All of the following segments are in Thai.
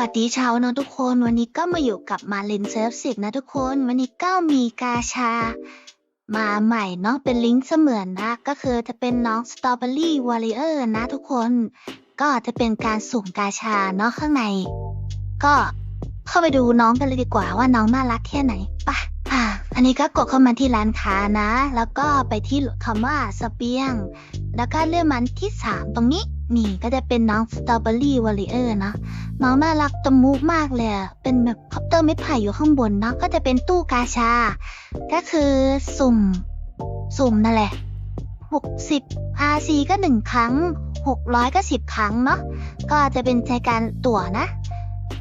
วัสดีเช้าเนอะทุกคนวันนี้ก็มาอยู่กับมาลินเซิร์ฟสิกนะทุกคน วันนี้ก็มีกาชา มาใหม่เนาะเป็นลิงก์เสมือนนะ ก็คือจะเป็นน้องสตรอเบอรี่วอลเลอร์นะทุกคน ก็จะเป็นการสุ่มกาชาเนาะข้างใน ก็เข้าไปดูน้องกันเลยดีกว่าว่าน้องน่ารักแค่ไหนปะอ่าอันนี้ก็กดเข้ามาที่ร้านค้านะ แล้วก็ไปที่คำว่าสเปียง แล้วก็เลื่อนมันที่สามตรงนี้ นี่ก็จะเป็นน้องสตรอเบอรี่วอลเลอร์นะ น้องน่ารักตะมุมากเลยเป็นแบบคอปเตอร์ไม้ไผ่อยู่ข้างบนเนาะก็จะเป็นตู้กาชา ก็คือสุ่ม สุ่มนั่นแหละหกสิบ RC ก็หนึ่งครั้งหกร้อยก็สิบครั้งเนาะก็จะเป็นในการตั๋วนะ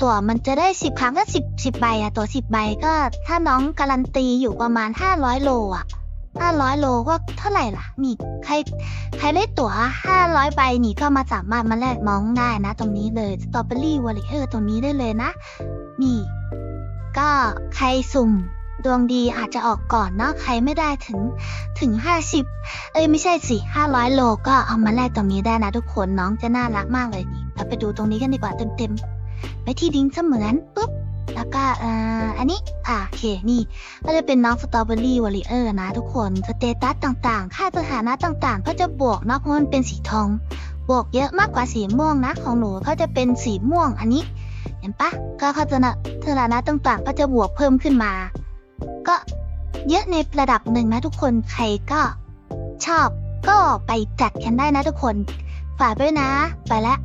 ตั๋วมันจะได้สิบครั้งก็สิบสิบใบอะตั๋วสิบใบก็ถ้าน้องการันตีอยู่ประมาณห้าร้อยโลอะ ห้าร้อยโลก็เท่าไหร่ล่ะ นี่ใครใครได้ตั๋ว 500 ใบนี่ก็มาสามารถมาแลกน้องได้นะ ตรงนี้เลยสตรอเบอรี่วอลเลอร์ตรงนี้ได้เลยนะ นี่ ก็ใครสุ่มดวงดีอาจจะออกก่อนเนาะใครไม่ได้ถึงถึง 50 เอ้ยไม่ใช่สิ 500 โลก็เอามาแลกตรงนี้ได้นะทุกคนน้องจะน่ารักมากเลยนี่เราไปดูตรงนี้กันดีกว่าเต็มๆไปที่ดิ้งเสมือนปุ๊บ แล้วก็อ่ออันนี้อ่าโอเคนี่ก็จะเป็นน้องสตรอเบอรี่วอลเลอร์นะทุกคนสเตตัสต่างๆ ค่าสถานะต่างๆ ก็จะบวกเนาะเพราะมันเป็นสีทอง บวกเยอะมากกว่าสีม่วงนะ ของหนูก็จะเป็นสีม่วงอันนี้ เห็นปะก็เขาจะนะสถานะต่างๆ ก็จะบวกเพิ่มขึ้นมา ก็เยอะในระดับหนึ่งนะทุกคนใครก็ชอบก็ไปจัดกันได้นะทุกคน ฝากด้วยนะ ไปและ